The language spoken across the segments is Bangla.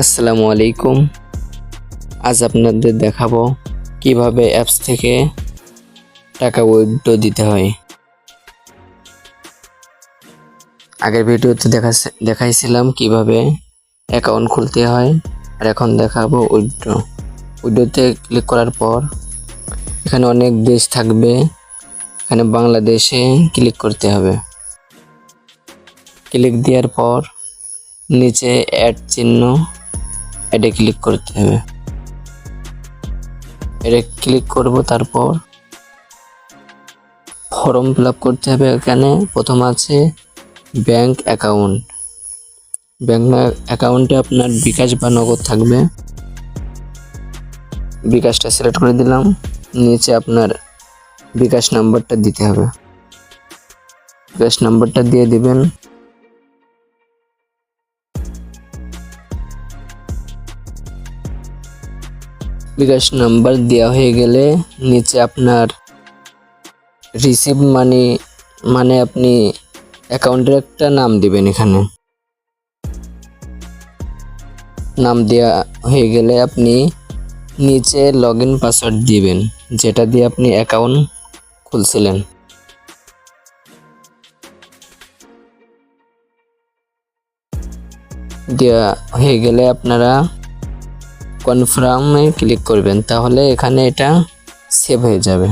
আসসালামু আলাইকুম। আজ আপনাদের দেখাবো কীভাবে অ্যাপস থেকে টাকা উইথড্র দিতে হয়। আগের ভিডিওতে দেখা দেখাইছিলাম কীভাবে অ্যাকাউন্ট খুলতে হয়, আর এখন দেখাবো উইথড্র উইথড্রতে ক্লিক করার পর এখানে অনেক দেশ থাকবে, এখানে বাংলাদেশে ক্লিক করতে হবে। ক্লিক দেওয়ার পর নিচে অ্যাড চিহ্ন অ্যাডে ক্লিক করতে হবে। এটা ক্লিক করব, তারপর ফর্ম ফিল করতে হবে এখানে। প্রথম আছে ব্যাংক অ্যাকাউন্ট ব্যাংক অ্যাকাউন্টে আপনার বিকাশ বা নগদ থাকবে। বিকাশটা সিলেক্ট করে দিলাম। নিচে আপনার বিকাশ নাম্বারটা দিতে হবে। বিকাশ নাম্বারটা দিয়ে দিবেন। বিকাশ নাম্বার দেওয়া হয়ে গেলে নিচে আপনার রিসিভ মানি মানে আপনি অ্যাকাউন্টের একটা নাম দিবেন এখানে। নাম দেওয়া হয়ে গেলে আপনি নিচে লগ ইন পাসওয়ার্ড দিবেন, যেটা দিয়ে আপনি অ্যাকাউন্ট খুলছিলেন। দেওয়া হয়ে গেলে আপনারা কনফার্মে ক্লিক করবেন, তাহলে এখানে এটা সেভ হয়ে যাবে।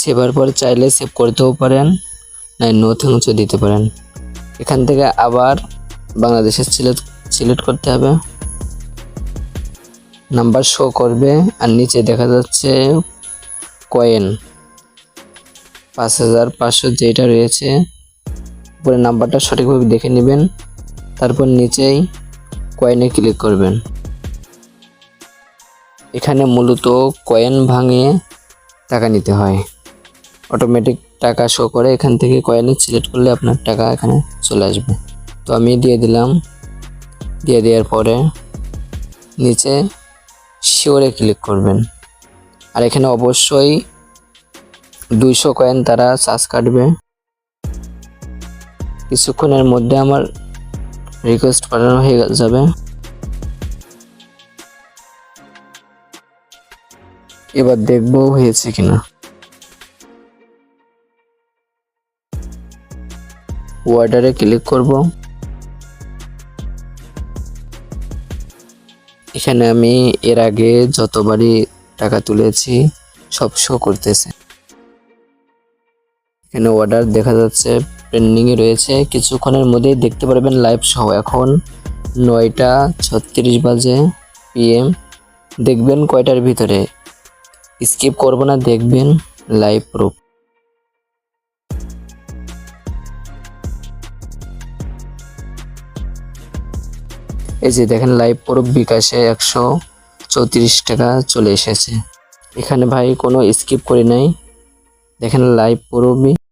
সেভার পর চাইলে সেভ করতেও পারেন, না নো থ্যাংকসও দিতে পারেন। এখান থেকে আবার বাংলাদেশের সিলেক্ট সিলেক্ট করতে হবে। নাম্বার শো করবে, আর নিচে দেখা যাচ্ছে কয়েন পাঁচ হাজার পাঁচশো যেটা রয়েছে, উপরে নাম্বারটা সঠিকভাবে দেখে নেবেন, তারপর নিচেই কয়েনে ক্লিক করবেন। এখানে মূলত কয়েন ভাঙিয়ে টাকা নিতে হয়। অটোমেটিক টাকা শো করে, এখান থেকে কয়েনে সিলেক্ট করলে আপনার টাকা এখানে চলে আসবে। তো আমি দিয়ে দিলাম। দিয়ে দেওয়ার পরে নিচে শিওরে ক্লিক করবেন। আর এখানে অবশ্যই দুইশো কয়েন তারা চার্জ কাটবে। কিছুক্ষণের মধ্যে আমার রিকোয়েস্ট পাঠানো হয়ে যাবে। এবার দেখব হয়েছে কিনা। ওয়ার্ডারে ক্লিক করব। এখানে আমি এর আগে যতবারই টাকা তুলেছি, সব শো করতেছে। এখানে অর্ডার দেখা যাচ্ছে পেন্ডিংয়ে রয়েছে। কিছুক্ষণের মধ্যেই দেখতে পারবেন লাইভ সহ এখন নয়টা ছত্রিশ বাজে পিএম দেখবেন কয়টার ভিতরে। স্কিপ করব না, দেখবেন লাইভ প্রুফ এই যে দেখেন লাইভ প্রুফ বিকাশে একশো চৌত্রিশ টাকা চলে এসেছে। এখানে ভাই কোনো স্কিপ করি নাই। দেখেন লাইভ প্রুফই